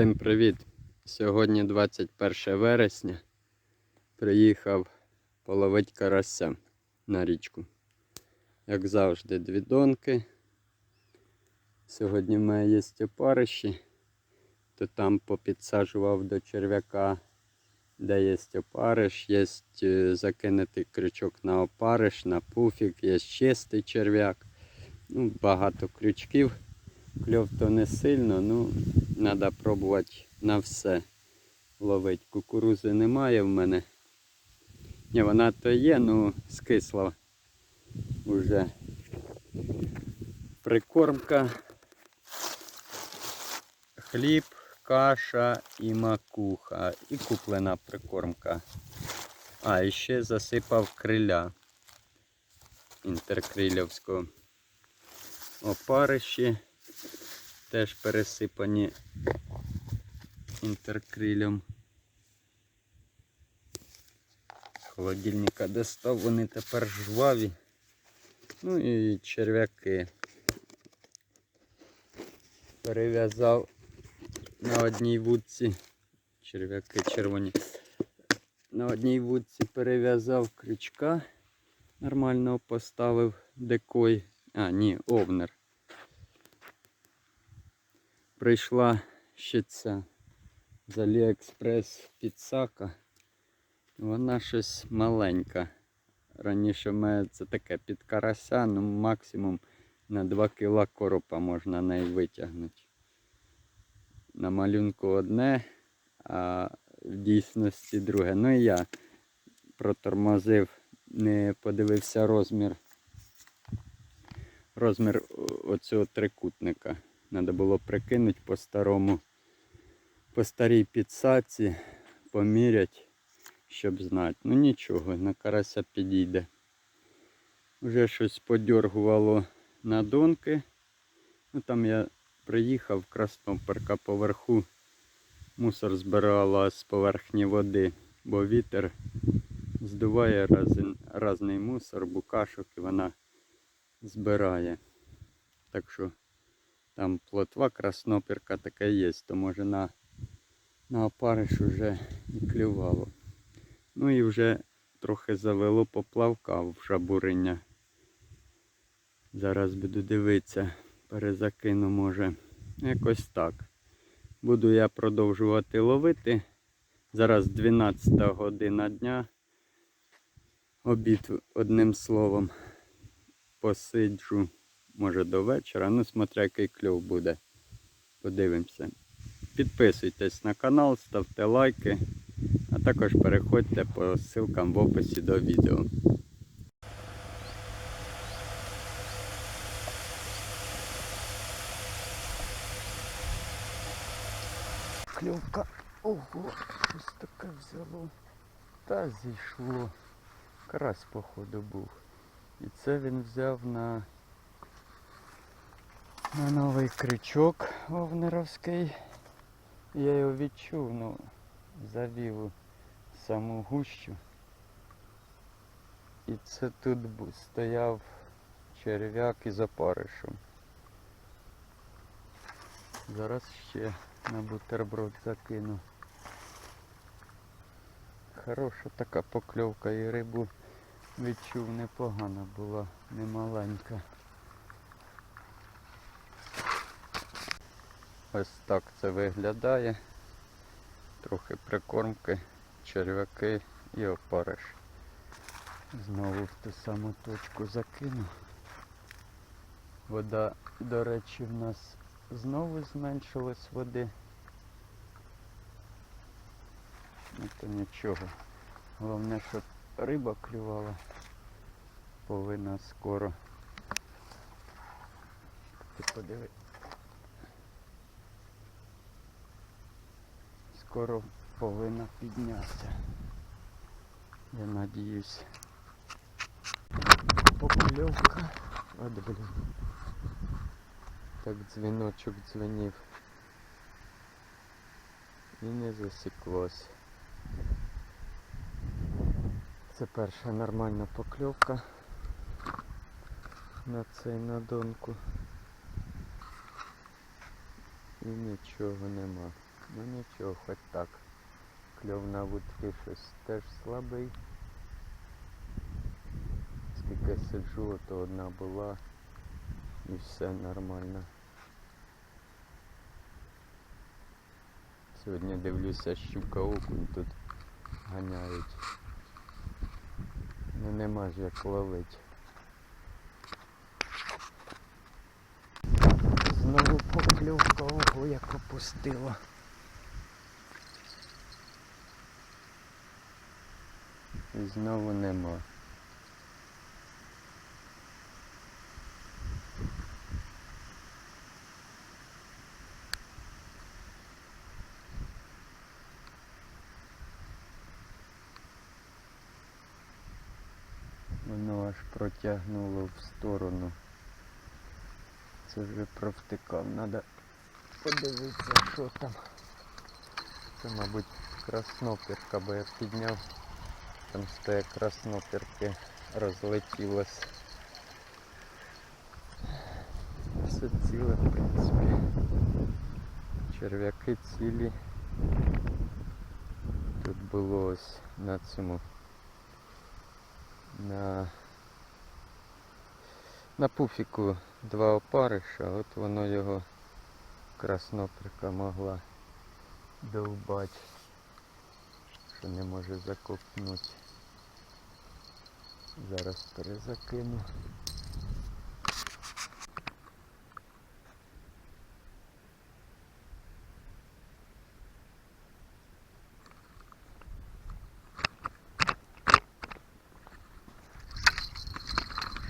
Всім привіт! Сьогодні 21 вересня. Приїхав половити карася на річку. Як завжди, дві донки. Сьогодні в мене є опариші, то там попідсаджував до черв'яка, де є опариш, є е, закинутий крючок на опариш, на пуфік, є чистий черв'як. Ну, багато крючків. Кльов то не сильно, ну треба пробувати на все ловити. Кукурузи немає в мене. Ні, вона то є, ну скисла вже. Прикормка, хліб, каша і макуха. І куплена прикормка. А, і ще засипав криля інтеркрильовського. Опариші теж пересипані інтеркрилем. Холодильника достав, вони тепер жваві. Ну і черв'яки. Перев'язав на одній вудці. Черв'яки червоні. На одній вудці перев'язав крючка. Нормально поставив декой. А, ні, овнер прийшла ще ця з Аліекспрес підсака. Вона щось маленька. Раніше в мене це таке під карася, ну максимум на 2 кг коропа можна неї витягнути. На малюнку одне, а в дійсності друге. Ну і я протормозив, не подивився розмір. Розмір оцього трикутника. Треба було прикинути по старому, по старій підсаці, поміряти, щоб знати. Ну нічого, на карася підійде. Вже щось подергувало на донки. Ну Там я приїхав, красноперка поверху. Мусор збирала з поверхні води, бо вітер здуває різний мусор, букашок і вона збирає. Так що там плотва, краснопірка така є, то може на на опариш вже і клювало. Ну і вже трохи завело поплавка в жабурення. Зараз буду дивитися, перезакину може. Якось так. Буду я продовжувати ловити. Зараз 12 година дня. Обід одним словом посиджу може до вечора. Ну, смотря який кльов буде. Подивимося. Підписуйтесь на канал, ставте лайки, а також переходьте по ссылкам в описі до відео. Кльовка. Ого, щось таке взяло. Та зійшло. Карась, походу, був. І це він взяв на на новий крючок овнеровський. Я його відчув, ну, завів саму гущу. І це тут стояв черв'як із опаришем. Зараз ще на бутерброд закину. Хороша така покльовка і рибу відчув непогана була, немаленька. Ось так це виглядає. Трохи прикормки, черв'яки і опариш. Знову в ту саму точку закину. Вода, до речі, в нас знову зменшилась води. Ну то нічого. Головне, щоб риба клювала. Повинна скоро. Ти подиви. Скоро повинна піднятися. Я надіюсь. Покльовка. От блін. Так дзвіночок дзвенів. І не засіклось. Це перша нормальна покльовка на цей надонку. І нічого нема. Ну нічого, хоч так. Кльов на вудки щось теж слабий. Скільки сиджу, то одна була і все нормально. Сьогодні дивлюся, щука окунь тут ганяють. Ну нема ж як ловить. Знову покльовка, ого, як опустила. І знову нема. Воно аж протягнуло в сторону. Це вже провтикав. Надо подивитися, що там. Це, мабуть, краснопірка, бо я підняв. Там стоять краснопірки розлетілось. Все ціле, в принципі. Черв'яки цілі. Тут було ось на цьому. На, на пуфіку два опариша, от воно його красноприка могла довбати, що не може закопнути. Зараз перезакину.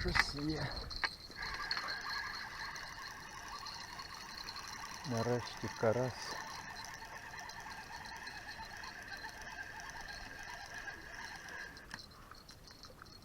Щось є. Нарешті карась.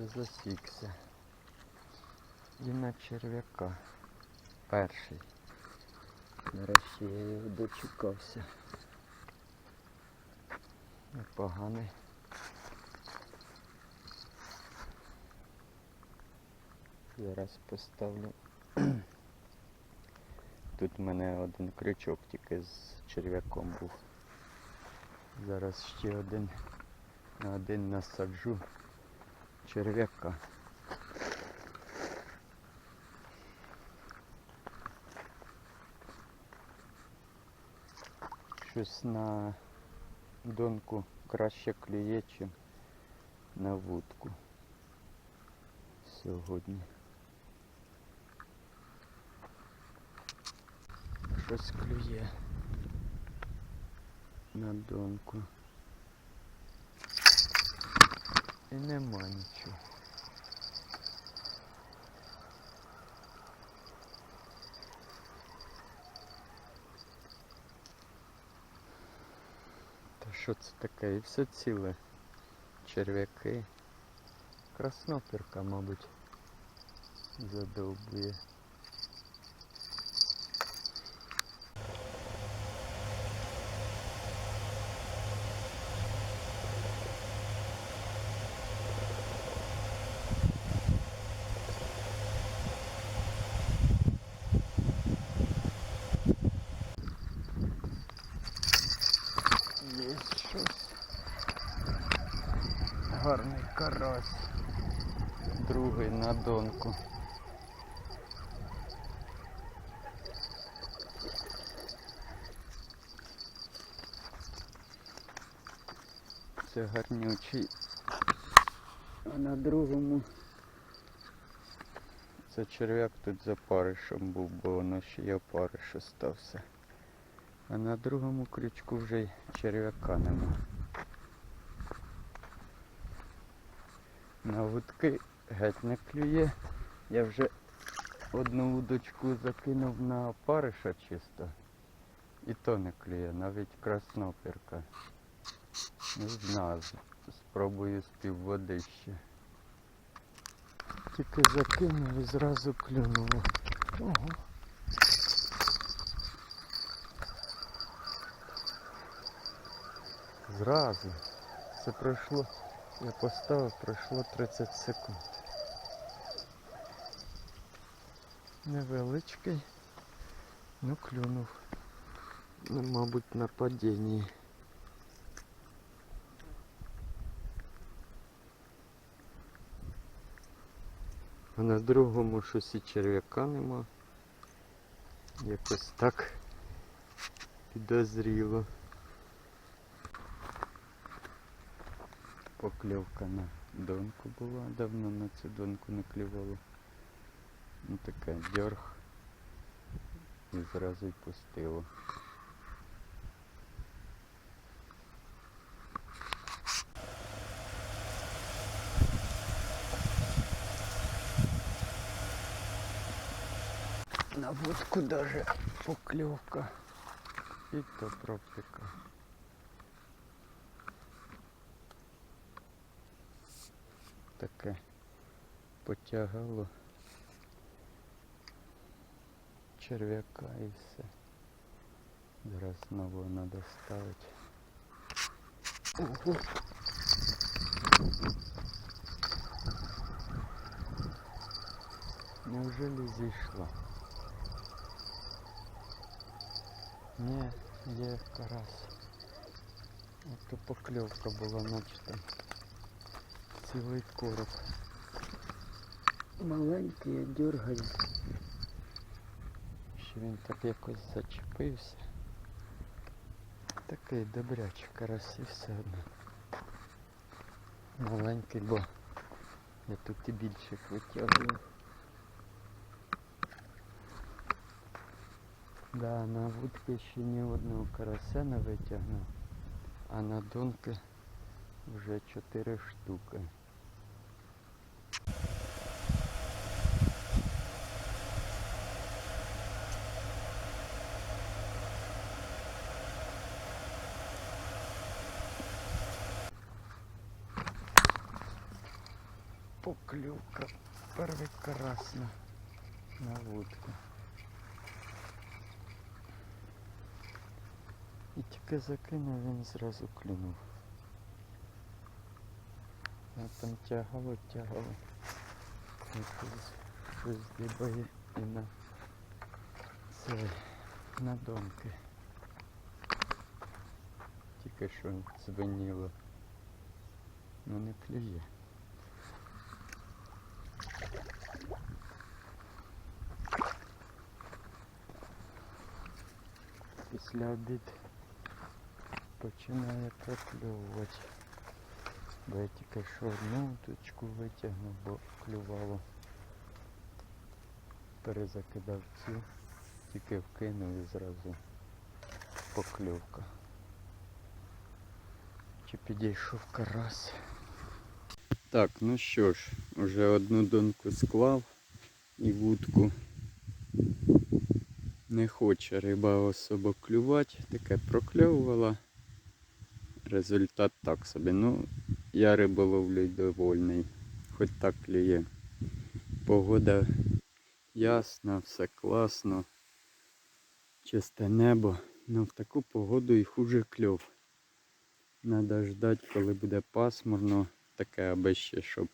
Це засікся. І на черв'яка. Перший. Нарешті я його дочекався. Непоганий. Зараз поставлю. Тут в мене один крючок тільки з черв'яком був. Зараз ще один на один насаджу черв'яка. Щось на донку краще клює, чим на вудку сьогодні. Щось клює на донку. І нема нічого. Та що це таке? І все ціле. Черв'яки. Краснопірка, мабуть, задовбує. Є щось. Гарний карась. Другий на донку. Це гарнючий. А на другому це черв'як тут за паришем був, бо воно ще й опариш остався. А на другому крючку вже й черв'яка нема. На вудки геть не клює. Я вже одну удочку закинув на опариша чисто. І то не клює, навіть краснопірка. Не знаю. Спробую з півводи ще. Тільки закинув і зразу клюнуло. Ого. Зразу. Це пройшло. Я поставив, пройшло 30 секунд. Невеличкий, ну клюнув. Ну, мабуть, на падінні. А на другому щось і черв'яка нема. Якось так підозріло. Покльовка на донку була, давно на цю донку не клювало. Ну таке дьорг. І зразу й пустило. На водку даже поклевка. І то проптика. Таке потягало черв'яка і все. Зараз знову треба ставити. Ого. Неужели зійшла? Ні, є карась. Ото покльовка була, наче там Цілий короб. Маленький, я дергаю. Що він так якось зачепився. Такий добрячий карась все одно. Маленький, бо я тут і більших витягую. Да, на вудки ще ні одного карася не витягнув, а на донки вже чотири штуки. Поклювка, перший карась на, на вудку. І тільки закинув, він зразу клюнув. Я там тягало, тягало. Якось щось дибає і на це на донки. Тільки що дзвеніло. Ну не клює. Після обід починає прокльовувати. Бо я тільки що одну точку витягнув, бо клювало. Перезакидав цю, тільки вкинув і зразу покльовка. Чи підійшов карась. Так, ну що ж, вже одну донку склав і вудку. Не хоче риба особо клювати, таке прокльовувала. Результат так собі. Ну, я риболовлю довольний. Хоч так клює. Погода ясна, все класно. Чисте небо. Ну в таку погоду і хуже кльов. Надо ждати, коли буде пасмурно, таке аби ще, щоб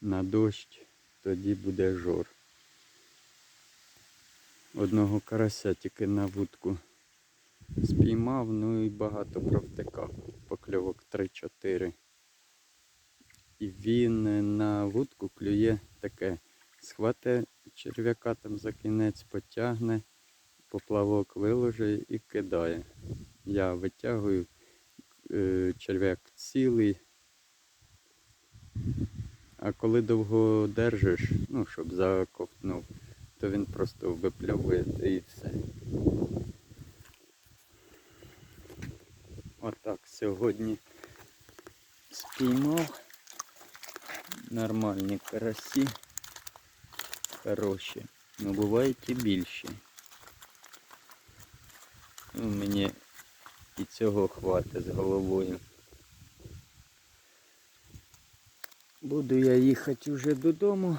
на дощ, тоді буде жор. Одного карася тільки на вудку спіймав, ну і багато провтикав. Покльовок 3-4. І він на вудку клює таке. Схвате черв'яка там за кінець, потягне, поплавок виложить і кидає. Я витягую е, черв'як цілий. А коли довго держиш, ну, щоб заковтнув, то він просто випльовує і все. Отак сьогодні спіймав нормальні карасі, хороші, ну бувають і більші. Ну, мені і цього хватить з головою. Буду я їхати вже додому,